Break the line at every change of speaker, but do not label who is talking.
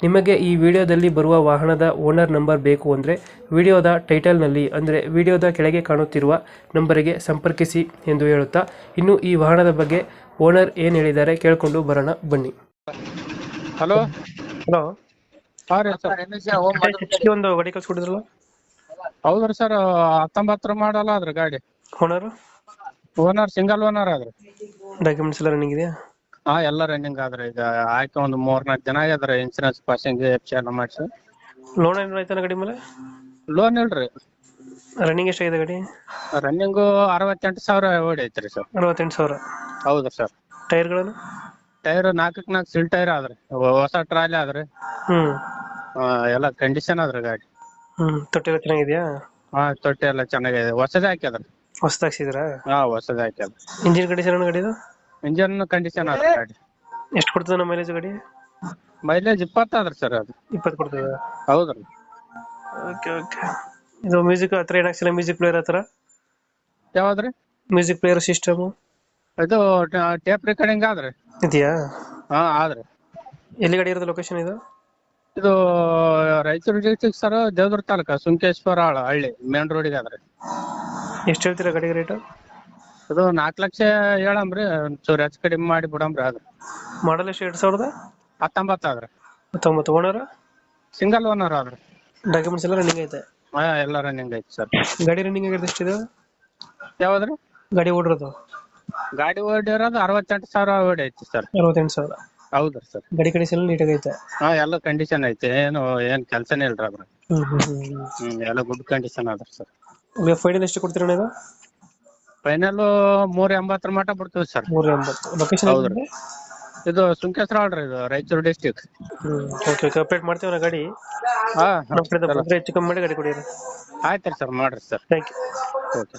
ನಿಮಗೆ ಈ ವಿಡಿಯೋದಲ್ಲಿ ಬರುವ ವಾಹನದ ಓನರ್ ನಂಬರ್ ಬೇಕು ಅಂದರೆ ವಿಡಿಯೋದ ಟೈಟಲ್ನಲ್ಲಿ ಅಂದರೆ ವಿಡಿಯೋದ ಕೆಳಗೆ ಕಾಣುತ್ತಿರುವ ನಂಬರಿಗೆ ಸಂಪರ್ಕಿಸಿ ಎಂದು ಹೇಳುತ್ತಾ ಇನ್ನು ಈ ವಾಹನದ ಬಗ್ಗೆ ಓನರ್ ಏನು ಹೇಳಿದ್ದಾರೆ ಕೇಳಿಕೊಂಡು ಬರೋಣ ಬನ್ನಿ.
ಹಲೋ?
ಹಲೋ?
ಹಾ ರೀ ಸರ್.
ಒಂದು ಗಾಡಿ ಕಳ್ಸ್ಕೊಟ್ಟಿದ್ರಲ್ಲ
ಹೌದ್ರಿ ಸರ್ ಹತ್ತೊಂಬತ್ತರ ಮಾಡಲ್ಲ ಅದ್ರ ಗಾಡಿ.
ಓನರ್?
ಓನರ್ ಸಿಂಗಲ್ ಓನರ್ ಆದ್ರೆ.
ಡಾಕ್ಯುಮೆಂಟ್ಸ್ ಎಲ್ಲ ರನ್ನಿಂಗ್ ಇದೆಯಾ?
ಹಾ ಎಲ್ಲ ರನ್ನಿಂಗ್ ಆದ್ರಿ ಈಗ ಆಯ್ಕೆ ಒಂದು ಮೂರ್ನಾಲ್ಕು ಜನ ಆಗ್ಯದ್ರಿ ಇನ್ಸೂರೆನ್ಸ್ ಪಾಸಿಂಗ್ ಎಫ್ ಸಿ ಎಲ್ಲ ಮಾಡಿಸಿ.
ಲೋನ್ ಏನಾರ ಆಯ್ತಾನ ಗಾಡಿ ಮೇಲೆ?
ಲೋನ್ ಇಲ್ರಿ
ರನ್ನಿಂಗ್ ಎಷ್ಟಾಗಿದೆ ಗಾಡಿ?
ರನ್ನಿಂಗು ಅರವತ್ತೆಂಟು ಸಾವಿರ ಓಡಿ ಐತ್ರಿ ಸರ್.
ಅರವತ್ತೆಂಟು ಸಾವಿರ?
ಹೌದ್ರಿ ಸರ್.
ಟೈರ್ಗಳನ್ನು?
ಟೈರ್ ನಾಲ್ಕಕ್ಕೆ ನಾಲ್ಕು ಸಿಲ್ ಟೈರ್ ಆದ್ರಿ ಹೊಸ ಟ್ರಾಲಿ ಆದ್ರಿ.
ಹ್ಮ್.
ಆ, ಎಲ್ಲ ಕಂಡೀಷನ್ ಆದ್ರಿ ಗಾಡಿ.
ಹ್ಞೂ ತೊಟ್ಟಿಲ್ಲ ಚೆನ್ನಾಗಿದೆಯಾ?
ಹಾ ತೊಟ್ಟಿ ಎಲ್ಲ ಚೆನ್ನಾಗಿದೆ. ಹೊಸದೇ ಹಾಕ್ಯದ್ರಿ.
ಹೊಸ್ದಾಗ್ಸಿದ್ರಾ
ಹಾ ಹೊಸದೇ ಹಾಕ್ಯದ
ಇಂಜಿನ್ ಕಂಡೀಷನ್ ಗಾಡಿದು
ಇಂಜನ್ ಕಂಡೀಷನ್ ಅದ ಗಾಡಿ.
ಎಷ್ಟು ಕೊಡ್ತದೆ ನಮ್ಮ ಮೈಲೇಜ್ ಗಾಡಿ?
ಮೈಲೇಜ್ ಇಪ್ಪತ್ತಾದ್ರಿ ಸರ್ ಅದು.
ಇಪ್ಪತ್ತು ಕೊಡ್ತದೆ.
ಹೌದ್ರಿ.
ಓಕೆ ಓಕೆ ಇದು ಮ್ಯೂಸಿಕ್ ಹತ್ರ ಏನಾಗ್ಸಿಲ್ಲ ಮ್ಯೂಸಿಕ್ ಪ್ಲೇಯರ್ ಹತ್ರ?
ಯಾವ್ದ್ರಿ?
ಮ್ಯೂಸಿಕ್ ಪ್ಲೇಯರ್ ಸಿಸ್ಟಮ್
ಇದು ಟೇಪ್ ರೆಕಾರ್ಡಿಂಗ್ ಆದ್ರಿ.
ಇದೆಯಾ?
ಹಾ ಆದ್ರೆ.
ಎಲ್ಲಿ ಗಾಡಿ ಇರೋದು ಲೊಕೇಶನ್ ಇದು?
ಇದು ರಾಯಚೂರು ಡಿಸ್ಟ್ರಿಕ್ಟ್ ಸರ್ ದೇವದುರ್ಗ ತಾಲೂಕ ಸುಂಕೇಶ್ವರ ಹಳ್ಳಿ ಮೇನ್ ರೋಡಿಗೆ ಆದ್ರೆ.
ಎಷ್ಟು ಹೇಳ್ತೀರಾ ಗಾಡಿ ರೇಟು
ಇದು ನಾಲ್ಕು ಲಕ್ಷ ಹೇಳಮ್ರಿ ಒಂಚೂರು ಹೆಚ್ಚು ಕಡಿಮೆ ಮಾಡಿ ಬಿಡಮ್ರಿ ಆದ್ರಿ.
ಮಾಡಲ್ ಎಷ್ಟು ಎರಡು ಸಾವಿರದ?
ಹತ್ತೊಂಬತ್ತು ಆದ್ರಿ.
ಹತ್ತೊಂಬತ್ತು ಓನರ್?
ಸಿಂಗಲ್ ಓನರ್ ಆದ್ರಿ.
ಡಾಕ್ಯುಮೆಂಟ್ಸ್ ಎಲ್ಲ ರನ್ನಿಂಗ್ ಐತೆ?
ಹಾ ಎಲ್ಲ ರನ್ನಿಂಗ್ ಐತಿ ಸರ್.
ಗಾಡಿ ರನ್ನಿಂಗ್ ಆಗಿರೋದು ಎಷ್ಟಿದೆ?
ಯಾವ್ದ್ರಿ?
ಗಾಡಿ ಓಡಿರೋದು?
ಗಾಡಿ ಓಡಿರೋದು ಅರವತ್ತೆಂಟು ಸಾವಿರ ಓಡಿ ಐತಿ ಸರ್.
ಅರವತ್ತೆಂಟು ಸಾವಿರ?
ಹೌದ್ರಿ ಸರ್.
ಗಾಡಿ ಕಂಡೀಷನ್ ಎಲ್ಲ ನೀಟಾಗಿ ಐತೆ
ಹಾ ಎಲ್ಲ ಕಂಡೀಷನ್ ಐತಿ. ಏನು ಏನ್ ಕೆಲ್ಸನೇ ಇಲ್ರಿ ಅದ್ರ
ಹ್ಮ್ ಹ್ಞೂ
ಹ್ಮ್ ಎಲ್ಲ ಗುಡ್ ಕಂಡೀಷನ್ ಆದ್ರಿ ಸರ್.
ಫೈನಲ್ ಎಷ್ಟು ಕೊಡ್ತೀರಣ್ಣ ಇದು?
ಫೈನಲ್ ಮೂರ್ ಎಂಬತ್ತರ ಮಟ ಬಿಡ್ತೀವಿ ಸರ್
ಮೂರ ಎಂಬತ್ತು ಲೊಕೇಶನ್
ಹೌದ್ರಿ. ಇದು ಸುಂಕೇಶ್ವರ ಅಲ್ರಿ ಇದು Raichur district
okay okay update ಮಾಡ್ತೀವಿ ಗಾಡಿ.
ಹಾ
ನಮ್ಮ ಕಡೆ ಬಂದರೆ ಹೆಚ್ಚು ಕಮ್ಮಿ ಮಾಡಿ ಗಾಡಿ ಕೊಡಿ
ಆಯ್ತು ಸರ್ ಮಾಡ್ರಿ ಸರ್
ಥ್ಯಾಂಕ್ ಯು
ಓಕೆ